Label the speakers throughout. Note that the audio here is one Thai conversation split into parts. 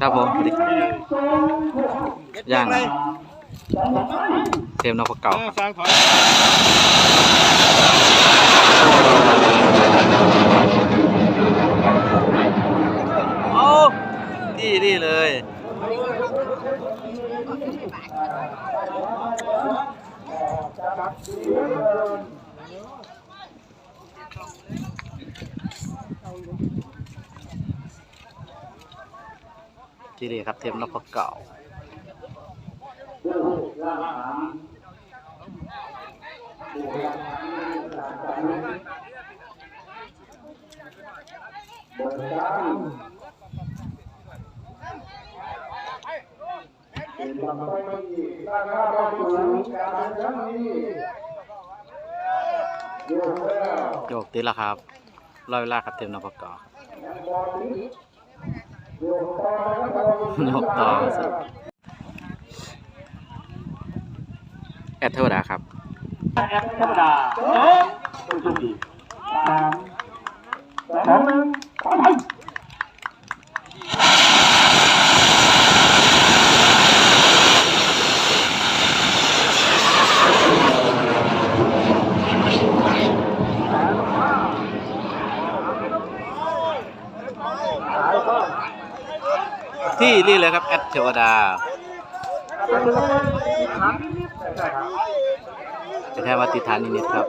Speaker 1: ครับผมสวัสดีครับย่างเทมนพเก่า
Speaker 2: สร้างถอย
Speaker 1: โอ้ดีดีเลย ดีดีครับเทมนพเก่าโยกติดแล้วครับรอยเวลาครับเทมนพเก่า ยกต่อสิแอดเทวดาครับ
Speaker 2: ธรรมดาสามสองหนึ่งไป
Speaker 1: ที่ นี่เลยครับแอดเทวดาจะแค่ว่าติฐานนิดๆครับ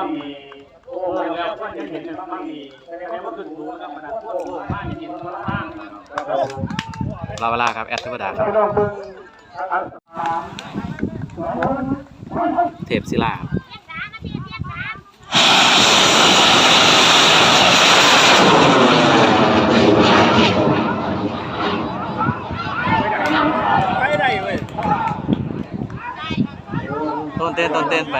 Speaker 1: า
Speaker 2: มีโอ้แล้วก็จะเห็นบางทีแสดงว่าขึ้นรู้แล้วมันพวกบ้านจริงๆมันล่าง
Speaker 1: รอเวลาครับแอดเทวดาครับเทพศิลาครับต้นเต้นต้นเต้นไป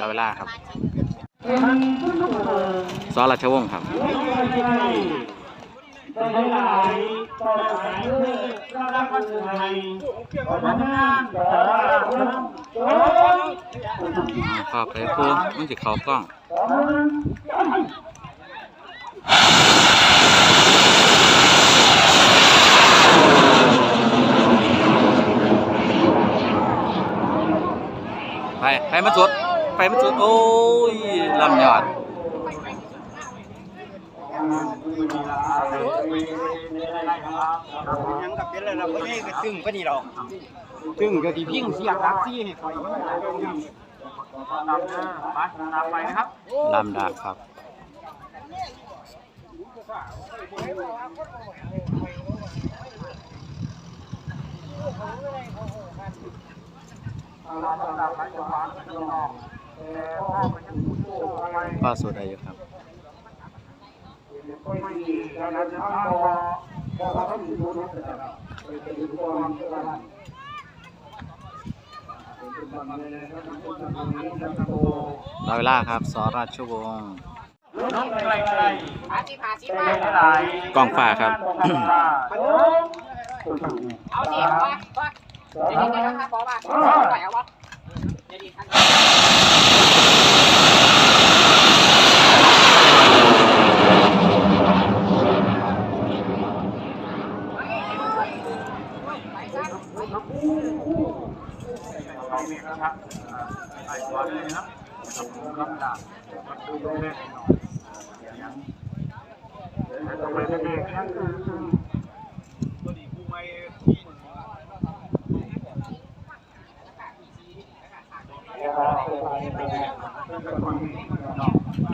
Speaker 1: รอเวลาครับซอราชวงศ์ครับ ขอบไปพูมันสิเขากล้องไปไปมันสุด ไปมันสุด โอ้ยลำยอด
Speaker 2: ยังกับเป็นอะไรเราไม่ได้ตึงก็นี่เราตึงก็ดีพิ้งเสียงรักซี่ให้คอยนำนะไปนำไปนะครับ
Speaker 1: ลำดาบครับก็สุดได้อยู่ครับ รอเวลาครับสอราชวงศ์
Speaker 3: หาสิบหาสิบมาก
Speaker 1: กองฟ้าครับ
Speaker 3: เอาสิว่าว่าเดี๋ยวนี้นะครับเพราะว่าไหวเอาวะเดี๋ยวนี้ทัน
Speaker 2: เดาบดูตรงนี้ทำไมเป็นเด็กนั่นคือตัวดีกูไม่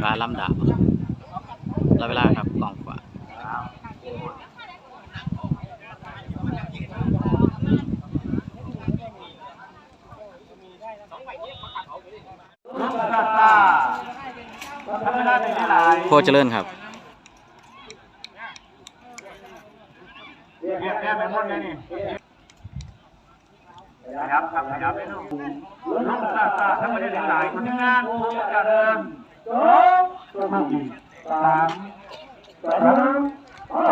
Speaker 1: การลำดาบแล้วเวลาครับกล่องกว่า
Speaker 2: ทำไม่ได้เป็นหลาย
Speaker 1: โคเจริญครับ
Speaker 2: เรียกแม่ไปหมดเลยนี่ขยับครับขยับไปนู่นลูกตาตาทำไม่ได้หลายคนงานการเดินสองสามสามห้า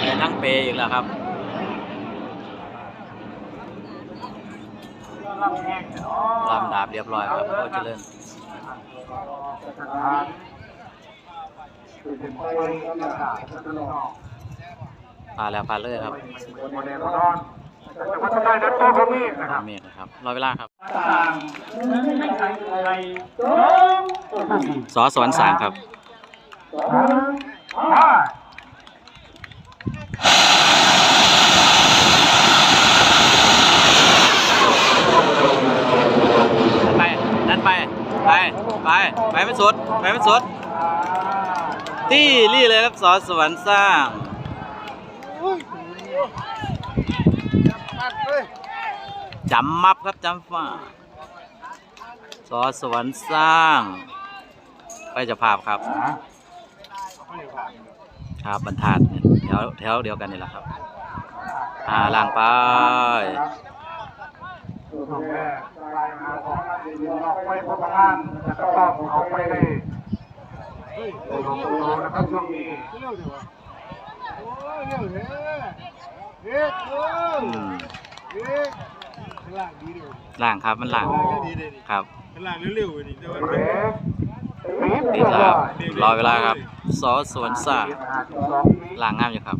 Speaker 1: ไปทั้งเปย์อีกแล้ว ครับ
Speaker 2: ลำแห้งเนาะ
Speaker 1: ลำดาบเรียบร้อยครับโคเจริญ
Speaker 2: เป็นไปลำดาบตลอด
Speaker 1: พาแล้วพาเลยครับ
Speaker 2: โมเดลนอนแต่ว่าทำไมนั้นตัวเขามีนะค
Speaker 1: ตา
Speaker 2: รับ
Speaker 1: มเมฆนะครับรอเวลาครับ
Speaker 2: ต่างไม่ใช่อะไรสอง
Speaker 1: สอสวนสางครับ
Speaker 2: สามห้า
Speaker 1: ไปนั่นไป ไป ไป ไปไม่สุด ไปไม่สุดที่รี่เลยครับสอสวรรค์สร้างจำมับครับจำฟ้าสอสวรรค์สร้าง ไปจะภาพครับ ครับบรรทัดน ถวแถวเดียวกันนี่แหละครับอ่าล่างไป
Speaker 2: ถูกแม่รายงานของออกไปพบงานแล้วก็ต้องเอาไปเลยโอ้โหนะครับช่วงนี้
Speaker 1: อืมล่างครับมันล่างครับ
Speaker 4: หลังเร็วๆนี่แต่ว่า
Speaker 2: เอ๊ะ
Speaker 1: ติดแล้วครับรอเวลาครับสอสวนซ่า ล่างงามอยู่ครับ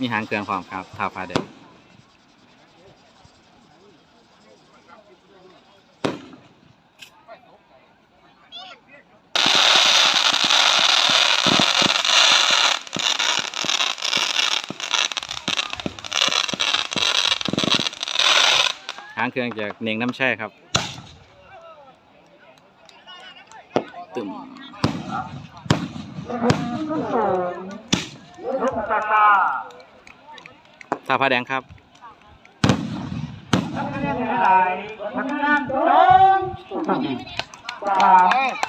Speaker 1: มีหางเครื่องความครับทาฟาเดินหางเครื่องจากเน่งน้ำแช่ครับ ตึม
Speaker 2: ลูกตาตา
Speaker 1: ท่าผ้าแดงครับ
Speaker 2: ทำงานหลายทำงานสองสามสาม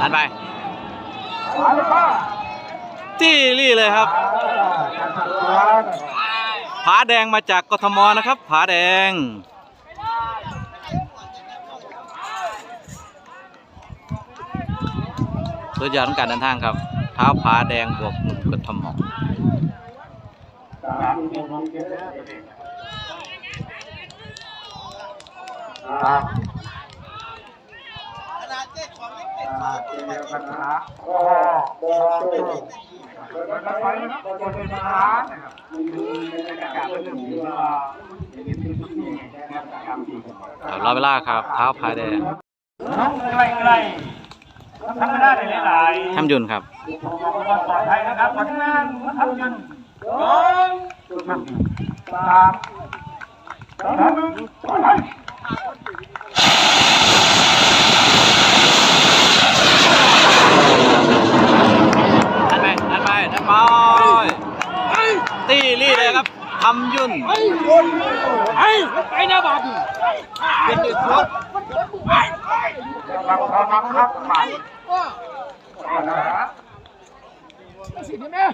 Speaker 1: นันไป ที่รี่เลยครับ ผาแดงมาจากกทมนะครับ ผาแดงสุดยอดของการเดินทางครับ เท้าผาแดงบวกหนุ่มกทม
Speaker 2: ครับขนาดเจ็ดของเจ็ดมาเจ็ดปัญหาโอ้โหมันไปนะครับบนเป็นปัญหานะครับมีบรรยากาศเป็นเรื่องที่ว่าเป็นที่ที่นะครับการที่
Speaker 1: ครับรอเวลาครับเท้าผาแดง
Speaker 2: น้องใกล้ใกล้ทำไม่ได้เลยหลาย
Speaker 1: ทำยุนครับ
Speaker 2: ปลอดภัยนะครับขอทำงานมาทำกันสองสามสามปลอดภัย
Speaker 1: นันไปนัน ไปนันไปตีรี่เลยครับทำยุ่น
Speaker 2: เป็นเด็กรถรับความรับครับไปนะฮะ
Speaker 4: สินี่แม่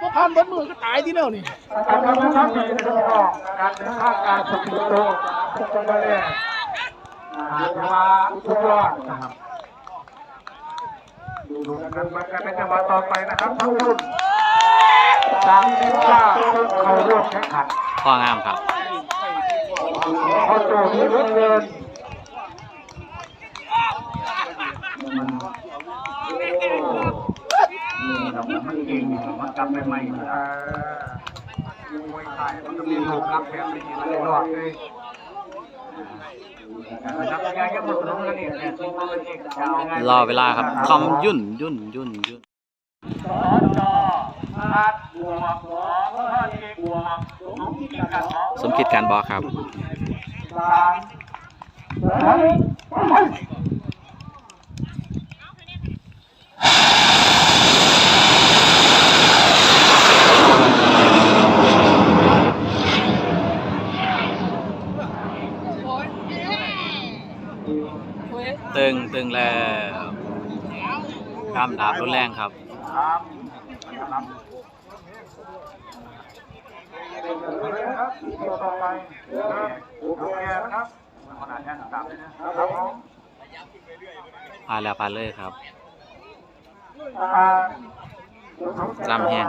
Speaker 4: พวกพันบนมือก็ตายที่เดียวนี่
Speaker 2: การทำนะครับมีในรอบการเดินทางการสุขโตทุกคนเลยอ่าเรียกว่าอุปกรณ์นะครับ ดูกันมันจะเป็นจังหวะต่อไปนะครับทั้งรุ่นต่างทีมชาติเข้าร่วมแข่งขัน
Speaker 1: ข้องามครับ
Speaker 2: เขาโจทย์ที่เหลือเกินมันเก่งมันกลับใหม่ๆเออมวยไทยมันก็มีลูกรับแบบนี้ตลอดเลยนะครับยังยังบ่
Speaker 1: รอเวลาครับคำยุ่นยุ่นยุ่นยุ่น
Speaker 2: สอจอพัดบวกสองห้าเจ็ดบวกสมคิดกันสอ
Speaker 1: สมคิดการบอครับ
Speaker 2: สามสองไป
Speaker 1: ตึงตึงแล้วก ลาบรุนแรงครับ
Speaker 2: ต่อไปโอเคครับขนาดนี้สามนะครับผม
Speaker 1: ผ่านแล้วผ่านเลยครับจำแห้ง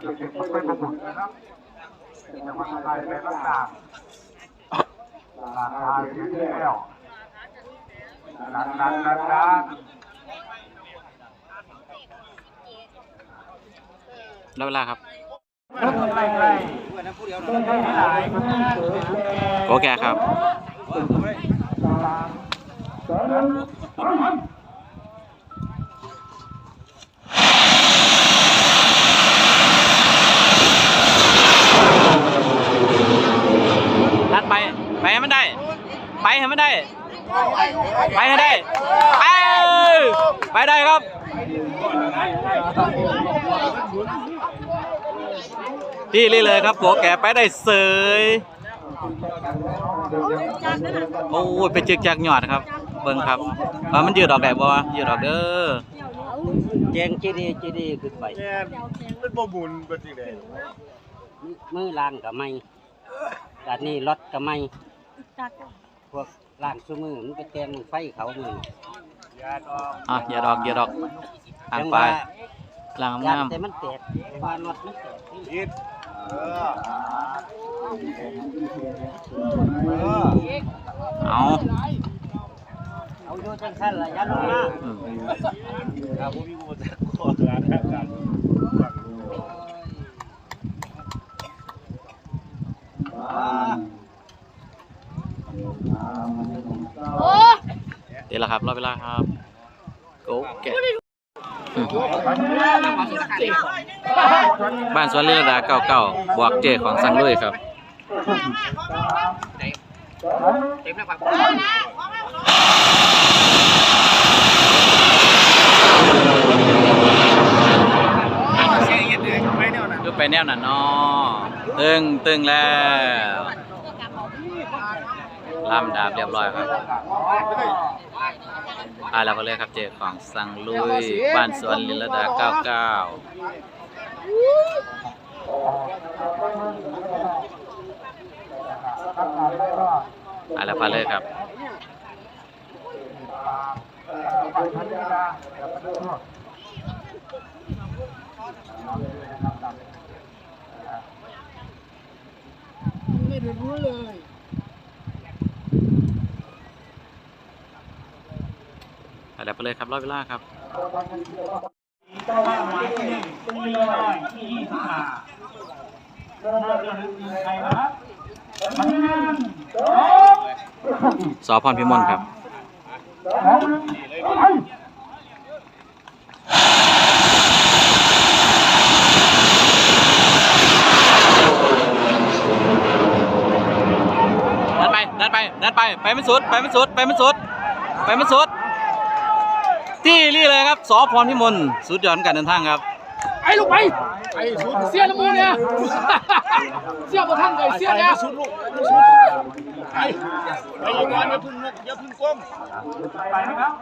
Speaker 2: เก็นรับจังหวัดอะไรไปรักษาราคาเสียที่แล้ว ดันดันดันดัน
Speaker 1: แล้วเวลาครับ
Speaker 2: ใกล้ใกล้ใกล้หลาย
Speaker 1: โอเคครับนัดไป ไปให้มันได้ ไปให้มันได้ ไปให้ได้ไปไปได้ครับที่นี่เลยครับหัวแกไปได้เสยโอ้ยเป็นจึกจักหยอดครับ เบิ่งครับว่ามันยืดออกได้บ่ยืดออกเด้อ
Speaker 5: แจงจีดีจีดีขึ้นไป
Speaker 4: แม่นเป็นบ่บุญเป็นจังได๋
Speaker 5: มือล่างกับไม่อันนี้รถกับไม่พวก ล่างซุมือมันไปแตงไฟเขามือ
Speaker 1: อะอย่าดอกอย่าดอกห่าง
Speaker 5: จัง
Speaker 1: ไป
Speaker 5: ว่า
Speaker 1: ล่าง
Speaker 5: ยัน
Speaker 1: งาม
Speaker 5: แต่มันแตกว่ารถมันแตก
Speaker 4: อิดเออ
Speaker 1: เอา
Speaker 5: เอาอยู่จังซั่นล่ะอย่าลงมา
Speaker 1: อืม
Speaker 4: ถ้าบ่มีบ่จักขอการทางการ
Speaker 1: เดี๋ยวละครับรอเวลาครับโกแกะอืมบ้านสวนเรือดาเก่าเก่าๆบวกเจของสังลุยครับ
Speaker 3: เต็มแล้วครับ
Speaker 1: ดูไปแนวนั้นเนาะตึงตึงแล้ว ลำดาบเรียบร้อยครับอ่าเราก็เลยครับเจของสังลุย บ้านสวนลินลดาเก้าเก้าอ่าแล้วพาเลยครับ
Speaker 4: ไม่ได้รู้เลย
Speaker 1: อ่า แล้วพาเลยครับรอเวลาครับ
Speaker 2: เป้าหมายที่หนึ่งเป็นเรือที่ยี่สิบห้าเรือเรือใครนะครับมันหนึ่งสอง
Speaker 1: สอพรพิมลครับ
Speaker 2: สองไป
Speaker 1: นัดไปนัดไปนัดไป ไปไม่สุด ไปไม่สุด ไปไม่สุด ไปไม่สุด ที่นี่เลยครับสอพรพิมลสุดยอดการเดินทางครับ
Speaker 4: ไอ้ลูกไปไอ้สุดเสียน้ำมือเนี่ยเสียบ่ทันเลยเสียเนี่ยสุดลูกสุดไอ้ไอ้ยังไงอย่าพึ่งอย่าพึ่งก้ม
Speaker 2: ไปนะครับ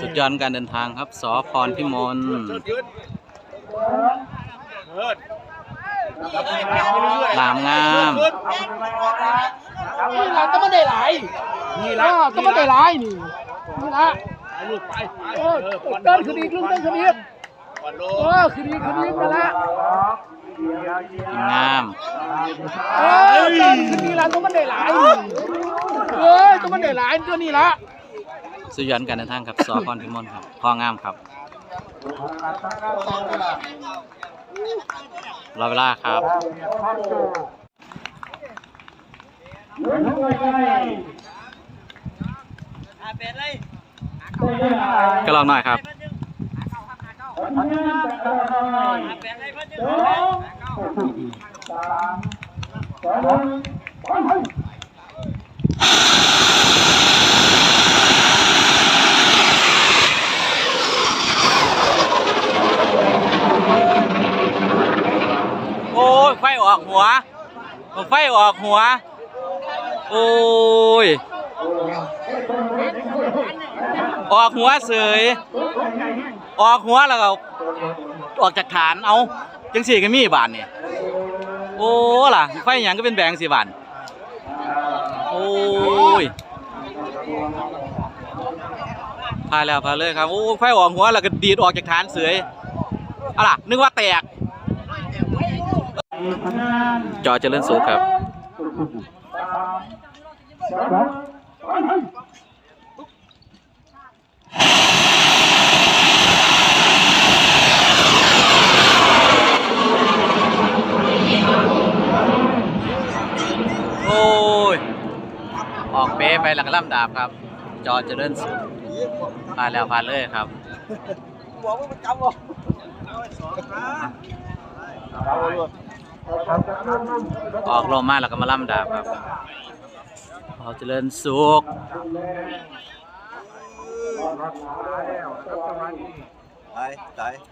Speaker 1: สุดยอดการเดินทางครับสอพรพิมล
Speaker 4: ยืนเอิด
Speaker 1: ลามงาม
Speaker 2: เอาไปไว้ก่อนนะครับ
Speaker 4: นี่ล่ะต้องมาได้หลายนี่ล่ะต้องมาได้หลายนี่นี่ละ
Speaker 2: ไปลูกไปไป
Speaker 4: เออเดินขึ้นอีกลุงเดินขึ้นอีก
Speaker 2: ก่อนโล
Speaker 4: เออขึ้นอีกขึ้นอีกนั่นละ
Speaker 1: งาม
Speaker 4: เออเดินขึ้นนี่ละตัวมันได้หลายเอ้ยตัวมันได้หลายตัวนี้ละ
Speaker 1: สุยอดการเดินทางครับสอพรพิมลครับพองามครับรอเวลาครับ ก็ลองหน่อยครับโอ้ยไฟออกหัว ไฟออกหัว โอ้ย ออกหัวเสยออกหัวแล้วก็ออกจากฐานเอาจังสี่ก็มีบานเนี่ยโอ้ล่ะไฟหยังก็เป็นแบงสิบานโอ้ยพาแล้วพาเลยครับโอ้ไฟออกหัวแล้วก็ดีดออกจากฐานเสยอาล่ะนึกว่าแตกจอเจริญสุขครับ โอ้ย ออกเป๊ไปหลักล่ำดาบครับ จอเจริญสุขพาแล้วพาเลยครับออกลมมาแล้วก็มาล่ำดาบครับพอเจริญสุข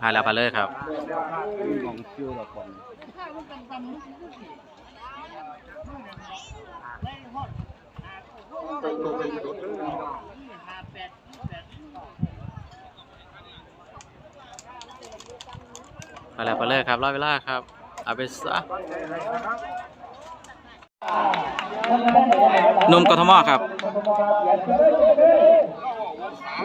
Speaker 1: พาแล้วพาเลยครับพาแล้วพาเลยครับรอเวลาครับเอาไปซะนุ่มกทมครับ เอ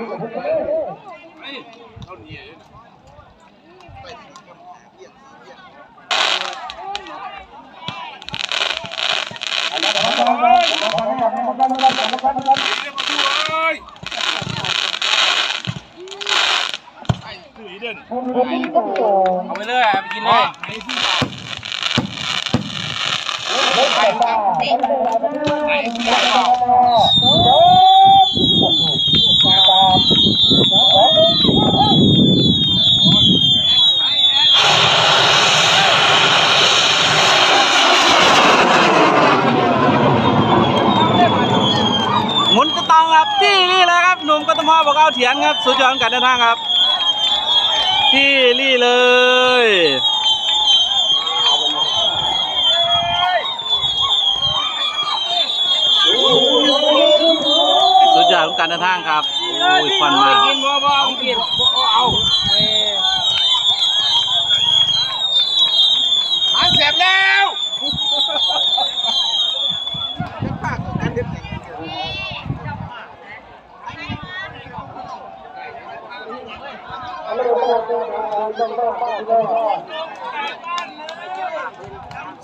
Speaker 1: าไปเลยไปกินเลยหมุนกระตองครับที่นี่เลยครับหนุ่ม กทมบอกเอาเถียนครับสุดยอดการเดินทางครับที่นี่เลยสุดยอดของการเดินทางครับโอ้ยควันมาก
Speaker 2: กินบ่บ่กินเอาหางแสบแล้ว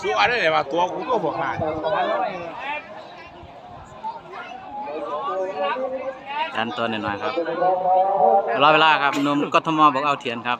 Speaker 2: สู้อะไรเลยว่าตัวกูก็บอกมา
Speaker 1: ดันตัวหน่อยครับรอเวลาครับนุ่มกทมบอกเอาเทียนครับ